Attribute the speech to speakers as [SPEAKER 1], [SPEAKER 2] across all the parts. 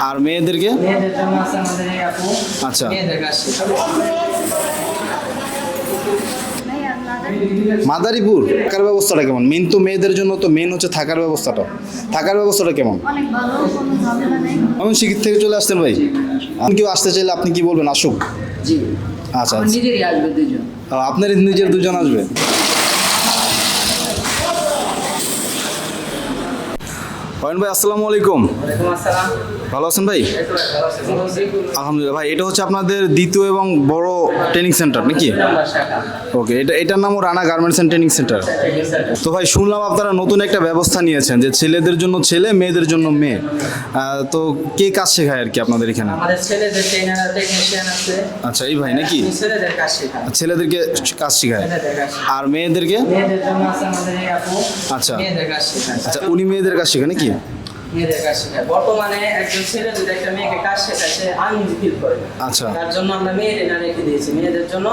[SPEAKER 1] আর মেয়েদেরকে? আচ্ছা। মাদারীপুর থাকার ব্যবস্থাটা কেমন? মেন তো মেয়েদের জন্য তো মেন হচ্ছে থাকার ব্যবস্থাটা। থাকার ব্যবস্থাটা কেমন?
[SPEAKER 2] অনেক ভালো কোনো ঝামেলা নেই।
[SPEAKER 1] আমি শিক্ষিত থেকে চলে আসতেন ভাই? আপনি কেউ আসতে চাইলে আপনি কি বলবেন? আসুক। আচ্ছা আচ্ছা। আপনার নিজের দুজন আসবে? পয়েন্ট ভাই আসসালামু আলাইকুম। ভালো আছেন ভাই। আলহামদুলিল্লাহ ভাই এটা হচ্ছে আপনাদের দ্বিতীয় এবং বড় ট্রেনিং সেন্টার নাকি? ওকে এটা এটার নামও Rana garments and training centre তো ভাই শুনলাম আপনারা নতুন একটা ব্যবস্থা নিয়েছেন যে ছেলেদের জন্য ছেলে মেয়েদের জন্য মেয়ে। তো কে কাজ শেখায় আর কি আপনাদের এখানে? আচ্ছা এই ভাই নাকি? ছেলেদেরকে কাজ শেখায়। আর মেয়েদেরকে? আচ্ছা। আচ্ছা উনি মেয়েদের কাজ শেখায় নাকি?
[SPEAKER 3] মেয়েদের কাজ শেখায়। বর্তমানে একজন ছেলে যদি একটা মেয়েকে কাজ শেখায় সে আনইজি ফিল করে
[SPEAKER 1] আচ্ছা।
[SPEAKER 3] তার জন্য আমরা মেয়ে ট্রেনার রেখে দিয়েছি। মেয়েদের জন্য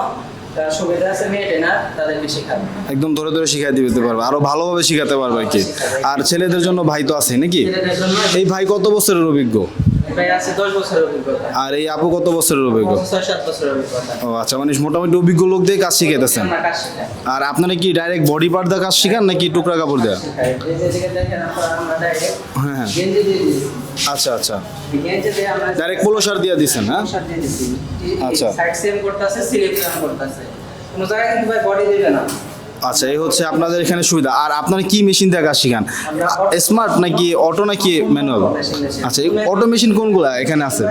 [SPEAKER 3] সুবিধা আছে মেয়ে ট্রেনার তাদেরকে শেখাবে।
[SPEAKER 1] একদম ধরে ধরে শিখাই দিতে পারবে। আরও ভালোভাবে শিখাতে পারবে আর কি। আর ছেলেদের জন্য ভাই তো আছে নাকি? এই ভাই কত বছরের অভিজ্ঞ?
[SPEAKER 3] আছে
[SPEAKER 1] আর এই আপু কত বছরের অভিজ্ঞ ও আচ্ছা মানে মোটামুটি অভিজ্ঞ লোক দিয়ে কাজ শিখাইতেছেন। আর আপনারা কি ডাইরেক্ট বডি পার্ট দিয়ে কাজ শিখান নাকি টুকরা কাপড় দেওয়া হ্যাঁ হ্যাঁ। আচ্ছা আচ্ছা। ডাইরেক্ট পোলো শার্ট দিয়ে দিচ্ছেন হ্যাঁ? আচ্ছা।
[SPEAKER 3] সাইড সেম করতেছে স্লিপ সেম করতেছে। কোনো জায়গায় কিন্তু ভাই বডি দিবে না।
[SPEAKER 1] আচ্ছা এই হচ্ছে আপনাদের এখানে সুবিধা। আর আপনারা কি মেশিন দেখা কাজ শিখান স্মার্ট নাকি অটো নাকি ম্যানুয়াল আচ্ছা এই অটো মেশিন কোনগুলা এখানে আছে?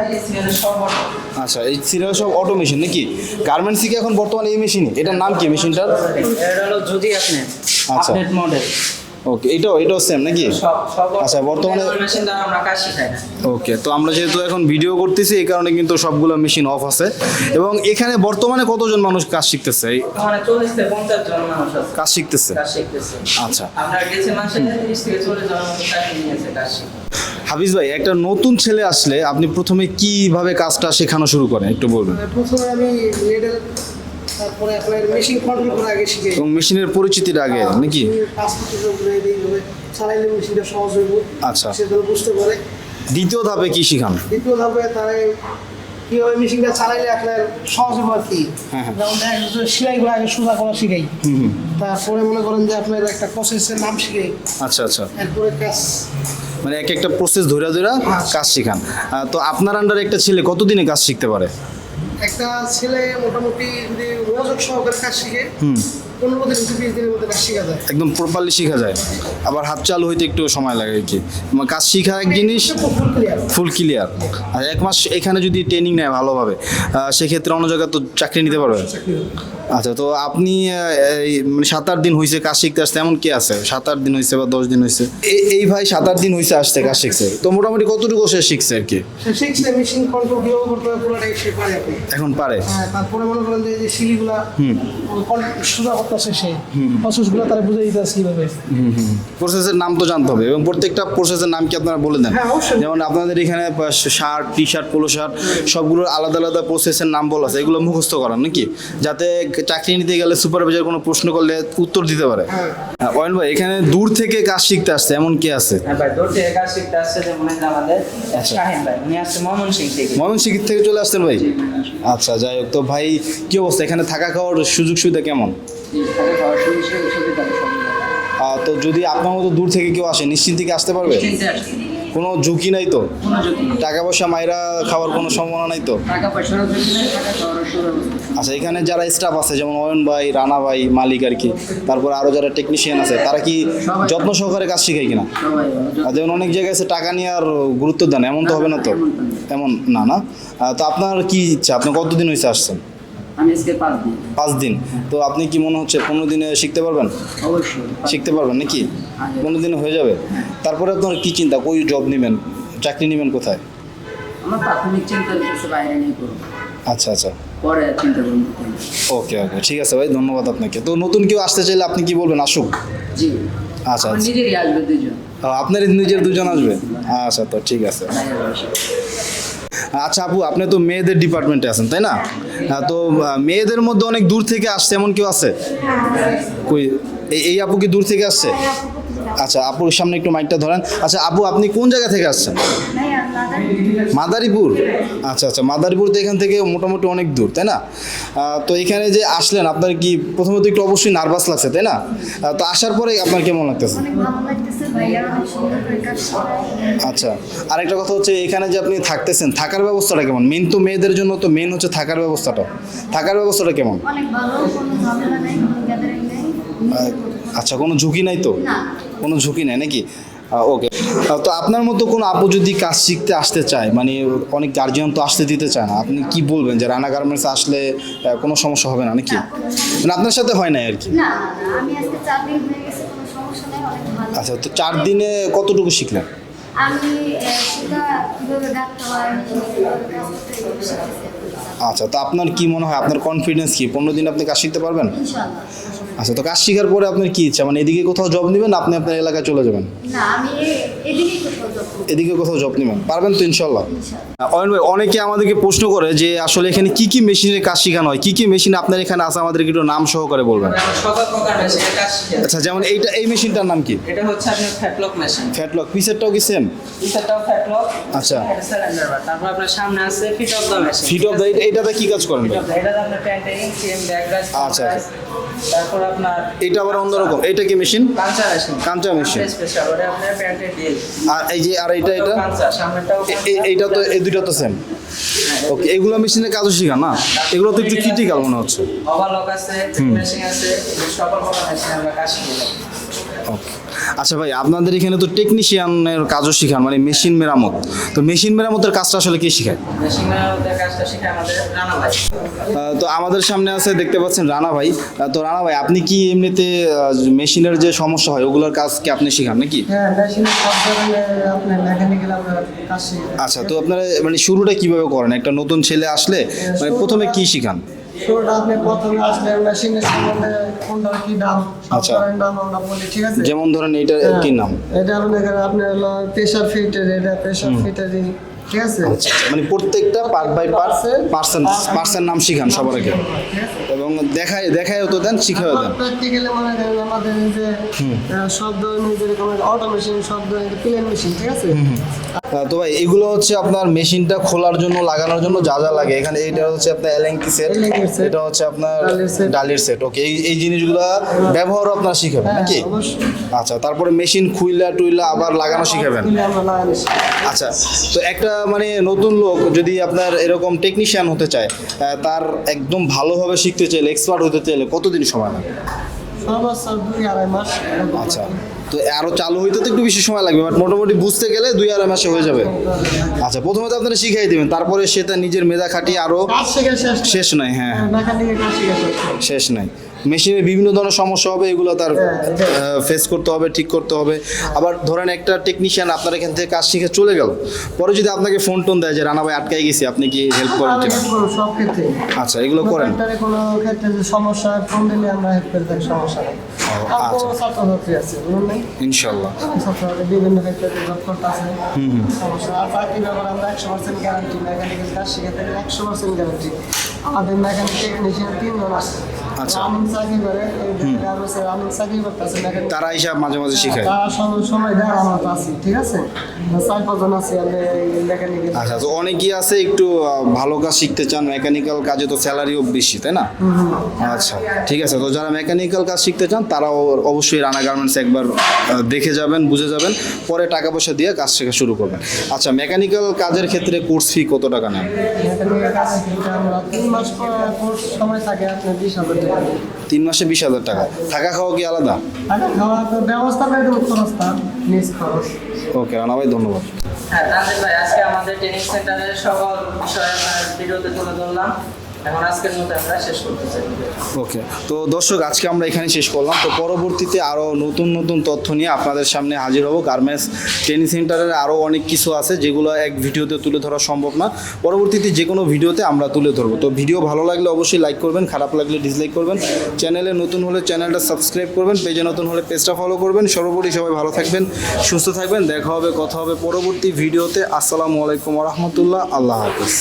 [SPEAKER 1] আচ্ছা এই সিরিয়াল সব অটো মেশিন নাকি? গার্মেন্টস কি এখন বর্তমানে এই মেশিন এটার নাম কি মেশিনটার
[SPEAKER 3] এটা হলো যদি আপনি।
[SPEAKER 1] আচ্ছা।
[SPEAKER 3] আপডেট মডেল
[SPEAKER 1] ওকে এটাও এটাও সেম নাকি? আচ্ছা, বর্তমানে-
[SPEAKER 3] মেশিন দ্বারা আমরা কাজ শিখাই না।
[SPEAKER 1] ওকে তো আমরা যেহেতু এখন ভিডিও করতেছি এই কারণে কিন্তু সবগুলো মেশিন অফ আছে। এবং এখানে বর্তমানে কতজন মানুষ কাজ শিখতেছে? এই
[SPEAKER 3] মানে
[SPEAKER 1] কাজ শিখতেছে? আচ্ছা।
[SPEAKER 3] আমরা গেছে মাসে তিরিশ থেকে চল্লিশ জন মানুষ চাকরি নিয়েছে কাজ শিখে।
[SPEAKER 1] হাফিজ ভাই একটা নতুন ছেলে আসলে আপনি প্রথমে কীভাবে কাজটা শেখানো শুরু করেন? একটু বলবেন।
[SPEAKER 4] প্রথমে আমি
[SPEAKER 1] এবং মেশিনের পরিচিতিটা আগে নাকি?
[SPEAKER 4] মেশিনটা সহজ হইব।
[SPEAKER 1] আচ্ছা।
[SPEAKER 4] সেগুলো বুঝতে পারে।
[SPEAKER 1] দ্বিতীয় ধাপে কি শিখান?
[SPEAKER 4] দ্বিতীয় ধাপে তারা কীভাবে মেশিনটা চালাইলে আপনার সহজ হবে আর কি।
[SPEAKER 1] হ্যাঁ, হ্যাঁ।
[SPEAKER 4] যেমন দেখা যাচ্ছে সেলাইগুলো আগে সোজা করা শিখাই। তারপরে মনে করেন যে আপনার একটা প্রসেসের নাম শিখাই।
[SPEAKER 1] আচ্ছা আচ্ছা।
[SPEAKER 4] এরপরে কাজ।
[SPEAKER 1] মানে এক একটা প্রসেস ধরে ধরে কাজ শিখান। তো আপনার আন্ডারে একটা ছেলে কতদিনে কাজ শিখতে পারে?
[SPEAKER 4] একটা ছেলে মোটামুটি যদি মনোযোগ সহকারে কাজ শিখে পনেরো দিন থেকে বিশ দিনের মধ্যে কাজ শেখা যায়।
[SPEAKER 1] একদম প্রপারলি শেখা যায়। আবার হাত চালু হইতে একটু সময় লাগে আর কি। কাজ শেখা এক জিনিস
[SPEAKER 4] ফুল ক্লিয়ার
[SPEAKER 1] আর এক মাস এখানে যদি ট্রেনিং নেয় ভালোভাবে সেক্ষেত্রে অন্য জায়গায় তো চাকরি নিতে পারবে। আচ্ছা তো আপনি এই মানে সাত আট দিন হয়েছে কাজ শিখতে আসতে এমন কি আছে? সাত আট দিন হয়েছে বা দশ দিন হয়েছে এই- এই ভাই সাত আট দিন হয়েছে আসতে কাজ শিখছে। তো মোটামুটি কতটুকু সে শিখছে আর কি?
[SPEAKER 4] শিখছে মেশিন কন্ট্রোল কীভাবে করতে হবে পুরোটাই সে পারে এখন
[SPEAKER 1] পারে।
[SPEAKER 4] হ্যাঁ, তারপরে মনে করেন যে এই যে সোজা করতেছে সে প্রসেসগুলো তারা বুঝে দিতেছে কীভাবে।
[SPEAKER 1] প্রসেসের নাম তো জানতে হবে এবং প্রত্যেকটা প্রসেসের নাম কি আপনারা বলে দেন?
[SPEAKER 4] হ্যাঁ,
[SPEAKER 1] যেমন আপনাদের এখানে shirt T shirt polo shirt সবগুলোর আলাদা আলাদা প্রসেসের নাম বলা আছে। এগুলো মুখস্থ করান নাকি? যাতে চাকরি নিতে গেলে সুপারভাইজার কোনো প্রশ্ন করলে উত্তর দিতে পারে।
[SPEAKER 4] হ্যাঁ।
[SPEAKER 1] অয়ন ভাই এখানে দূর থেকে কাজ শিখতে আসছে এমন কি আছে?
[SPEAKER 3] ভাই দূর থেকে কাজ শিখতে আসছে যেমন আমাদের। শাহিন ভাই উনি আসছে ময়মনসিং থেকে।
[SPEAKER 1] ময়মনসিংহ থেকে চলে আসছেন ভাই? আচ্ছা যাই হোক তো ভাই কি অবস্থা? এখানে থাকা খাওয়ার সুযোগ সুবিধা কেমন? তো যদি আপনার মতো দূর থেকে কেউ আসে নিশ্চিন্ত থেকে আসতে পারবে? কোনো ঝুঁকি নাই তো। টাকা পয়সা মাইরা খাওয়ার কোনো সম্ভাবনা নাই তো? আচ্ছা এখানে যারা স্টাফ আছে যেমন অয়ন ভাই রানা ভাই মালিক আর কি তারপর আরও যারা টেকনিশিয়ান আছে তারা কি যত্ন সহকারে কাজ শিখায় কিনা? যেমন অনেক জায়গায় আছে টাকা নিয়ে আর গুরুত্ব দেন এমন তো হবে না তো? এমন না। না তো আপনার কি ইচ্ছা? আপনি কতদিন হয়েছে আসছেন?
[SPEAKER 3] আমি আজকে পাঁচ দিন।
[SPEAKER 1] পাঁচ দিন। তো আপনি কি মনে হচ্ছে পনেরো দিনে শিখতে পারবেন?
[SPEAKER 3] অবশ্যই।
[SPEAKER 1] শিখতে পারবেন নাকি? পনেরো দিনে হয়ে যাবে। তারপরে আপনার কি চিন্তা? কই জব নেবেন? চাকরি নেবেন কোথায়?
[SPEAKER 3] আমার প্রাথমিক চিন্তা বাইরে নিয়ে করব।
[SPEAKER 1] আচ্ছা আচ্ছা।
[SPEAKER 3] পরে চিন্তা করব
[SPEAKER 1] ওকে ওকে। ঠিক আছে ভাই ধন্যবাদ আপনাকে। তো নতুন কেউ আসতে চাইলে আপনি কি বলবেন? আসুক।
[SPEAKER 3] জি।
[SPEAKER 1] আচ্ছা আচ্ছা।
[SPEAKER 3] নিজেরই আসবে দুজন।
[SPEAKER 1] আপনার নিজের দুজন আসবে? আচ্ছা তো ঠিক আছে। আচ্ছা আপু, আপনি তো মেয়েদের ডিপার্টমেন্টে আছেন, তাই না? তো মেয়েদের মধ্যে অনেক দূর থেকে আসছে, এমন কেউ আছে? কই, এই- এই আপু কি দূর থেকে আসছে? আচ্ছা আপুর সামনে একটু মাইকটা ধরেন। আচ্ছা আপু আপনি কোন জায়গা থেকে আসছেন? মাদারীপুর। আচ্ছা আচ্ছা মাদারীপুর তো এখান থেকে মোটামুটি অনেক দূর তাই না? তো এখানে যে আসলেন আপনার কি প্রথমত একটু অবশ্যই নার্ভাস লাগছে তাই না? তো আসার পরে আপনার কেমন লাগতেছে? আচ্ছা আরেকটা কথা হচ্ছে এখানে যে আপনি থাকতেছেন থাকার ব্যবস্থাটা কেমন? মেন তো মেয়েদের জন্য তো মেন হচ্ছে থাকার ব্যবস্থাটা। থাকার ব্যবস্থাটা কেমন? আচ্ছা কোনো ঝুঁকি নাই তো?
[SPEAKER 2] না।
[SPEAKER 1] কোনো ঝুঁকি নেই নাকি? ওকে তো আপনার মতো কোনো আপু যদি কাজ শিখতে আসতে চায় মানে অনেক গার্জিয়ান তো আসতে দিতে চায় না আপনি কি বলবেন যে রানা গার্মেন্টস আসলে কোনো সমস্যা হবে না নাকি? মানে আপনার সাথে হয় না আর কি?
[SPEAKER 2] নেই
[SPEAKER 1] আচ্ছা তো চার দিনে কতটুকু শিখলেন?
[SPEAKER 2] আমি কীভাবে
[SPEAKER 1] আচ্ছা তো আপনার কি মনে হয় আপনার কনফিডেন্স কি? পনেরো দিন আপনি কাজ শিখতে পারবেন? আচ্ছা তো কাজ শেখার পরে আপনার কি ইচ্ছা? মানে এদিকে কোথাও জব নেবেন আপনি আপনার এলাকায় চলে যাবেন?
[SPEAKER 2] না আমি এ- এদিকেই কোথাও job করব।
[SPEAKER 1] এদিকে কোথাও জব নেবেন? পারবেন তো ইনশাল্লাহ
[SPEAKER 2] ইনশাআল্লাহ।
[SPEAKER 1] অয়ন ভাই অনেকে আমাদেরকে প্রশ্ন করে যে আসলে এখানে কি কি মেশিনের কাজ শেখানো হয়? কি কি মেশিন আপনার এখানে আছে? আমাদেরকে একটু নাম সহকারে বলবেন। আচ্ছা যেমন এইটা এই মেশিনটার নাম কি?
[SPEAKER 3] এটা হচ্ছে আপনার ফ্যাটলক মেশিন
[SPEAKER 1] ফ্যাটলক পিসেরটাও কি সেম
[SPEAKER 3] পিসারটাও ফ্যাটলক
[SPEAKER 1] আচ্ছা।
[SPEAKER 3] তারপর আপনার সামনে আছে fit of the machine
[SPEAKER 1] fit of the এইটাতে কি কাজ করেন আচ্ছা, আচ্ছা।
[SPEAKER 3] তারপর আপনার
[SPEAKER 1] এটা আবার অন্যরকম। এটা কি মেশিন
[SPEAKER 3] কাঁচা মেশিন
[SPEAKER 1] কাঁচা আর এই যে আর এটা? এটা এইটা তো এই দুইটা তো সেম ওকে এগুলো মেশিনের কাজও শেখা না? এগুলো তো একটু ক্রিটিক্যাল মনে হচ্ছে।
[SPEAKER 3] ওভারলক আছে মেশিন আছে সকল মেশিন আমরা কাজ শিখে।
[SPEAKER 1] ওকে আচ্ছা ভাই আপনাদের এখানে তো টেকনিশিয়ানের কাজও শেখান মানে মেশিন মেরামত। তো মেশিন মেরামতের কাজটা আসলে কে শেখায়?
[SPEAKER 3] মেশিন মেরামতের কাজটা শিখে আমাদের রানা ভাই।
[SPEAKER 1] আহ, তো আমাদের সামনে আছে দেখতে পাচ্ছেন রানা ভাই। তো রানা ভাই আপনি কি এমনিতে মেশিনের যে সমস্যা হয় ওগুলোর কাজ কি আপনি শেখান নাকি?
[SPEAKER 4] হ্যাঁ
[SPEAKER 1] আচ্ছা তো আপনারা মানে শুরুটা কীভাবে করেন? একটা নতুন ছেলে আসলে মানে প্রথমে কি শিখান?
[SPEAKER 4] শুরুটা আপনি প্রথমে আসলে মেশিনের সম্বন্ধে কোনটার কি দাম
[SPEAKER 1] আচ্ছা।
[SPEAKER 4] দাম আমরা বলি ঠিক আছে?
[SPEAKER 1] যেমন ধরেন এটা কি নাম?
[SPEAKER 4] এটা আপনার আপনার হলো প্রেশার ফিটের এটা প্রেশার ফিটারই ঠিক আছে?
[SPEAKER 1] আচ্ছা, মানে প্রত্যেকটা part by part percent percent নাম শিখান সবার আগে। এবং দেখায় দেখায়ও তো দেন শিখায়ও দেন।
[SPEAKER 4] প্র্যাকটিক্যালি মনে করেন আমাদের যে ধরনের যেরকম অটোমেশন সব ধরনের প্লেন মেশিন ঠিক আছে?
[SPEAKER 1] তো ভাই এগুলো হচ্ছে আপনার মেশিনটা খোলার জন্য লাগানোর জন্য যা যা লাগে। এখানে এটা হচ্ছে আপনার এলএনকি সেট এটা হচ্ছে আপনার
[SPEAKER 4] ডালের
[SPEAKER 1] সেট ওকে এই এই জিনিসগুলো ব্যবহারও আপনারা শিখাবেন
[SPEAKER 4] হ্যাঁ
[SPEAKER 1] নাকি? আচ্ছা তারপরে মেশিন খুইলা টুইলা আবার লাগানো শিখাবেন। আচ্ছা তো একটা মানে নতুন লোক যদি আপনার এরকম টেকনিশিয়ান হতে চায় তার একদম ভালোভাবে শিখতে চাইলে এক্সপার্ট হতে চাইলে কতদিন সময় লাগে?
[SPEAKER 4] সর্বোচ্চ দুই আড়াই মাস।
[SPEAKER 1] আচ্ছা তো আরও চালু হইতে তো একটু বেশি সময় লাগবে বাট মোটামুটি বুঝতে গেলে দুই আড়াই মাসে হয়ে যাবে। আচ্ছা প্রথমে তো আপনারা শিখাই দেবেন তারপরে সে তার নিজের মেধা খাটিয়ে
[SPEAKER 4] আরও শেষ
[SPEAKER 1] নাই। হ্যাঁ হ্যাঁ,
[SPEAKER 4] শেষ
[SPEAKER 1] শেষ নাই। মেশিনের বিভিন্ন ধরনের সমস্যা হবে এগুলো তার ফেস করতে হবে ঠিক করতে হবে। আবার ধরেন একটা টেকনিশিয়ান আপনার এখান থেকে কাজ শিখে চলে গেল পরে যদি আপনাকে ফোন টোন দেয় যে রানা ভাই আটকাই গেছি আপনি কি হেল্প করেন
[SPEAKER 4] help করব সব ক্ষেত্রে।
[SPEAKER 1] আচ্ছা এগুলো করেন।
[SPEAKER 4] কোনো ক্ষেত্রে সমস্যা ফোন দিলে আমরা হেল্প করে থাকি সমস্যা নেই।
[SPEAKER 1] আচ্ছা।
[SPEAKER 4] কোনো ছাত্রছাত্রী আছে
[SPEAKER 1] ইনশাল্লাহ।
[SPEAKER 4] ছাত্রছাত্রী বিভিন্ন ক্ষেত্রে জব করতে আছে। সমস্যা। আর চাকরি ব্যাপারে আমরা একশো পার্সেন্ট গ্যারান্টি মেকানিক্যাল কাজ শিখে থাকি একশো পার্সেন্ট গ্যারান্টি আমাদের মেকানিক টেকনিশিয়ান তিনজন আছে।
[SPEAKER 1] আচ্ছা। তারা হিসাব মাঝে মাঝে শিখায়।
[SPEAKER 4] সময় দেয় আমরা তো ঠিক আছে? চার পাঁচজন আছি মেকানিক্যাল
[SPEAKER 1] আচ্ছা তো অনেকেই আছে একটু ভালো কাজ শিখতে চান মেকানিক্যাল কাজে তো স্যালারিও বেশি তাই না? আচ্ছা ঠিক আছে তো যারা মেকানিক্যাল কাজ শিখতে চান তারাও অবশ্যই রানা গার্মেন্টস একবার দেখে যাবেন বুঝে যাবেন পরে টাকা পয়সা দিয়ে কাজ শেখা শুরু করবেন। আচ্ছা মেকানিক্যাল কাজের ক্ষেত্রে কোর্স ফি কত টাকা নেন?
[SPEAKER 4] মেকানিক্যাল কাজ আমরা তিন মাস কোর্স সময় থাকে আপনার বিশ হাজার
[SPEAKER 1] তিন মাসে বিশ হাজার টাকা। থাকা খাওয়া কি আলাদা?
[SPEAKER 4] খাওয়া তো ব্যবস্থা নিজ খরচ।
[SPEAKER 1] ওকে রানা ভাই ধন্যবাদ।
[SPEAKER 3] হ্যাঁ তাহলে ভাই আজকে আমাদের ট্রেনিং সেন্টারের সকল বিষয়ে আমরা ভিডিওতে তুলে ধরলাম। এখন আজকের মতো আমরা শেষ করতে চাই।
[SPEAKER 1] ওকে, তো দর্শক, আজকে আমরা এখানে শেষ করলাম। তো পরবর্তীতে আরও নতুন নতুন তথ্য নিয়ে আপনাদের সামনে হাজির হব। গার্মেন্টস ট্রেনিং সেন্টারের আরও অনেক কিছু আছে যেগুলো এক ভিডিওতে তুলে ধরা সম্ভব না। পরবর্তীতে যে কোনো ভিডিওতে আমরা তুলে ধরবো। তো ভিডিও ভালো লাগলে অবশ্যই লাইক করবেন, খারাপ লাগলে ডিসলাইক করবেন। চ্যানেলে নতুন হলে চ্যানেলটা সাবস্ক্রাইব করবেন, পেজে নতুন হলে পেজটা ফলো করবেন। সর্বোপরি সবাই ভালো থাকবেন, সুস্থ থাকবেন। দেখা হবে, কথা হবে পরবর্তী ভিডিওতে। আসসালামু আলাইকুম রহমতুল্লাহ। আল্লাহ হাফিজ।